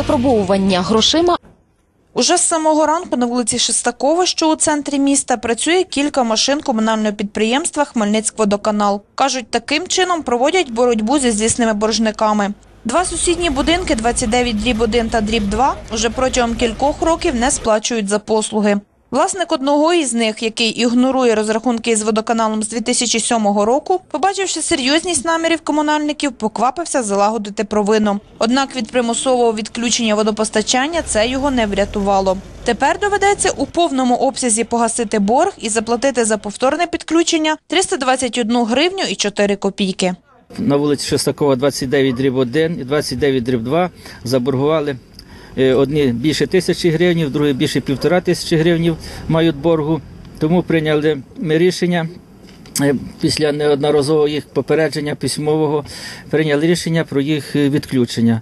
випробовування грошима. Уже з самого ранку на вулиці Шестакова, що у центрі міста, працює кілька машин комунального підприємства Хмельницькводоканал. Кажуть, таким чином проводять боротьбу зі злісними боржниками. Два сусідні будинки 29 дріб 1 та дріб 2 уже протягом кількох років не сплачують за послуги. Власник одного із них, який ігнорує розрахунки із водоканалом з 2007 року, побачивши серйозність намірів комунальників, поквапився залагодити провину. Однак від примусового відключення водопостачання це його не врятувало. Тепер доведеться у повному обсязі погасити борг і заплатити за повторне підключення 321 гривню і 4 копійки. на вулиці Шестакова 29 дріб 1 і 29 дріб 2 заборгували. Е, Одні більше тисячі гривень, другі більше півтора тисячі гривень мають боргу. Тому прийняли ми рішення е, після неодноразового їх попередження письмового, прийняли рішення про їх е, відключення.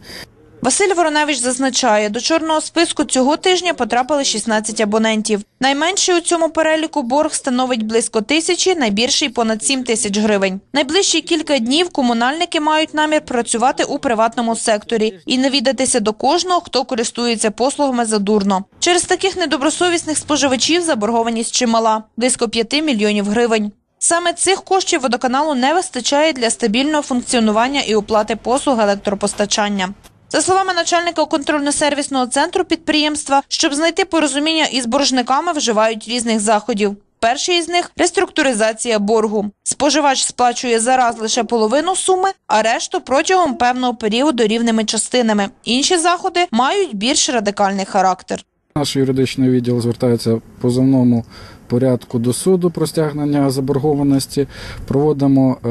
Василь Вороневич зазначає, до чорного списку цього тижня потрапили 16 абонентів. Найменший у цьому переліку борг становить близько тисячі, найбільший – понад 7 тисяч гривень. Найближчі кілька днів комунальники мають намір працювати у приватному секторі і навідатися до кожного, хто користується послугами задурно. Через таких недобросовісних споживачів заборгованість чимала – близько 5 мільйонів гривень. Саме цих коштів водоканалу не вистачає для стабільного функціонування і оплати послуг електропостачання. За словами начальника контрольно-сервісного центру підприємства, щоб знайти порозуміння із боржниками, вживають різних заходів. Перший із них реструктуризація боргу. Споживач сплачує зараз лише половину суми, а решту протягом певного періоду рівними частинами. Інші заходи мають більш радикальний характер. Наш юридичний відділ звертається в позовному порядку до суду про стягнення заборгованості. Проводимо е,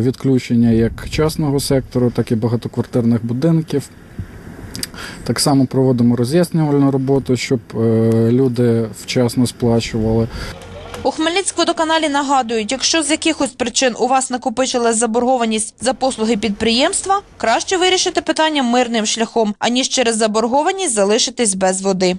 відключення як частного сектору, так і багатоквартирних будинків. Так само проводимо роз'яснювальну роботу, щоб е, люди вчасно сплачували. У Хмельницькводоканалі нагадують, якщо з якихось причин у вас накопичилась заборгованість за послуги підприємства, краще вирішити питання мирним шляхом, аніж через заборгованість залишитись без води.